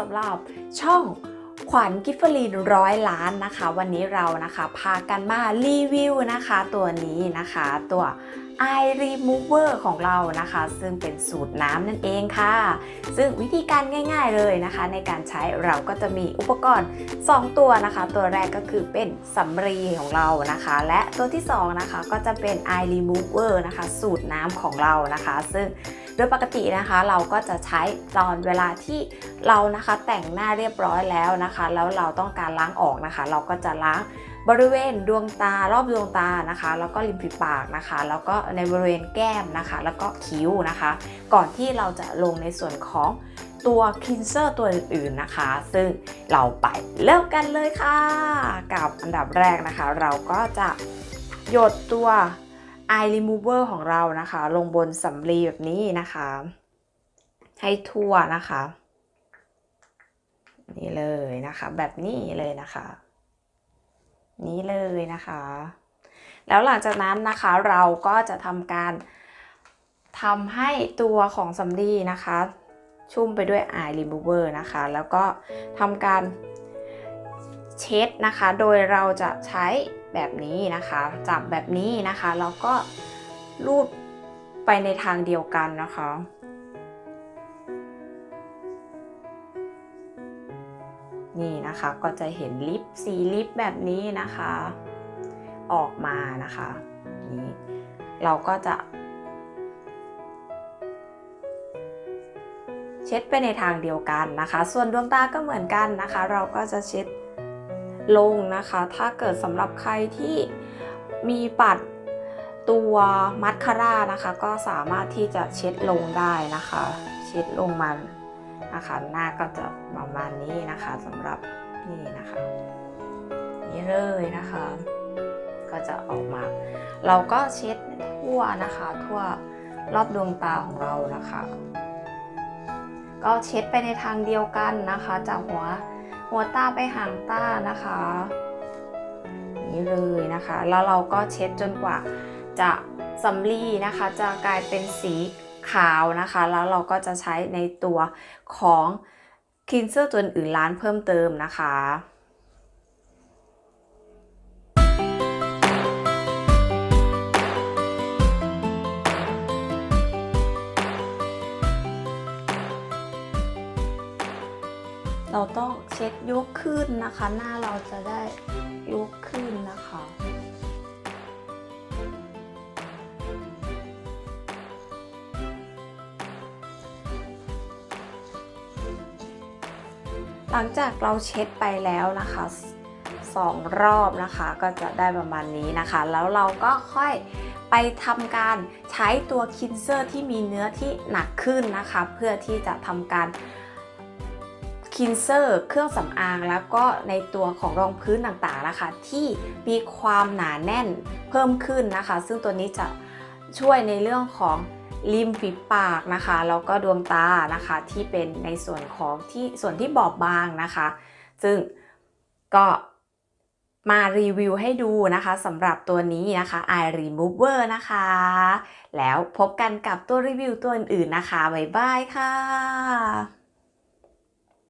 สำหรับช่องขวัญกิฟฟลีนร้อยล้านนะคะ วันนี้เรานะคะพากันมารีวิวนะคะตัวนี้นะคะตัว Eye Remover ของเรานะคะ ซึ่งเป็นสูตรน้ำนั่นเองค่ะ ซึ่งวิธีการง่าย ๆเลยนะคะ ในการใช้เราก็จะมีอุปกรณ์ 2 ตัวนะคะ ตัวแรกก็คือเป็นสำลีของเรานะคะ และตัวที่2นะคะก็จะเป็น Eye Remover นะคะ สูตรน้ำของเรานะคะ ซึ่ง ดยปกตินะคะเราก็จะใช้ตอนเวลาที่เรานะคะแต่งหน้าเรียบร้อยแล้วนะคะ แล้วเราต้องการล้างออกนะคะ เราก็จะล้างบริเวณดวงตารอบดวงตานะคะ แล้วก็ริมฝีปากนะคะ แล้วก็ในบริเวณแก้มนะคะ แล้วก็คิ้วนะคะ ก่อนที่เราจะลงในส่วนของตัวคลีนเซอร์ตัวอื่นๆนะคะ ซึ่งเราไปเริ่มกันเลยค่ะ กับอันดับแรกนะคะ เราก็จะหยดตัว Eye Remover ของเรานะคะ ลงบนสำลีแบบนี้นะคะ ให้ทั่วนะคะ นี่เลยนะคะ แบบนี้เลยนะคะ นี้เลยนะคะ แล้วหลังจากนั้นนะคะเราก็จะทำการทำให้ตัวของสำลีนะคะ ชุ่มไปด้วย Eye Remover นะคะ แล้วก็ทำการเช็ดนะคะ โดยเราจะใช้ แบบนี้นะคะ จับแบบนี้นะคะแล้วก็ลูบไปในทางเดียวกันนะคะ นี่นะคะก็จะเห็นลิปสีลิปแบบนี้นะคะ ออกมานะคะนี่เราก็จะ เช็ดไปในทางเดียวกันนะคะ ส่วนดวงตาก็เหมือนกันนะคะ เราก็จะเช็ด ลงนะคะ ถ้าเกิดสำหรับใครที่มีปัดตัวมัสคาร่านะคะ ก็สามารถที่จะเช็ดลงได้นะคะ เช็ดลงมานะคะ หน้าก็จะประมาณนี้นะคะสำหรับนี่นะคะ นี่เลยนะคะ ก็จะออกมา เราก็เช็ดทั่วนะคะ ทั่วรอบดวงตาของเรานะคะ ก็เช็ดไปในทางเดียวกันนะคะจากหัว หัวตาไปหางตานะคะนี่เลยนะคะ แล้วเราก็เช็ดจนกว่าจะสำลีนะคะ จะกลายเป็นสีขาวนะคะ แล้วเราก็จะใช้ในตัวของคลีนเซอร์ตัวอื่นร้านเพิ่มเติมนะคะ เราต้องเช็ดยกขึ้นนะคะ หน้าเราจะได้ยกขึ้นนะคะ หลังจากเราเช็ดไปแล้วนะคะสองรอบนะคะก็จะได้ประมาณนี้นะคะ แล้วเราก็ค่อยไปทำการใช้ตัวคินเซอร์ที่มีเนื้อที่หนักขึ้นนะคะ เพื่อที่จะทำการ คินเซอร์เครื่องสำอางแล้วก็ในตัวของรองพื้นต่างๆนะคะ ที่มีความหนาแน่นเพิ่มขึ้นนะคะ ซึ่งตัวนี้จะช่วยในเรื่องของริมฝีปากนะคะแล้วก็ดวงตานะคะที่เป็นในส่วนของที่ส่วนที่บอบบางนะคะ ซึ่งก็มารีวิวให้ดูนะคะสำหรับตัวนี้นะคะ Eye Remover นะคะ แล้วพบกันกับตัวรีวิวตัวอื่นๆนะคะ บ๊ายบายค่ะ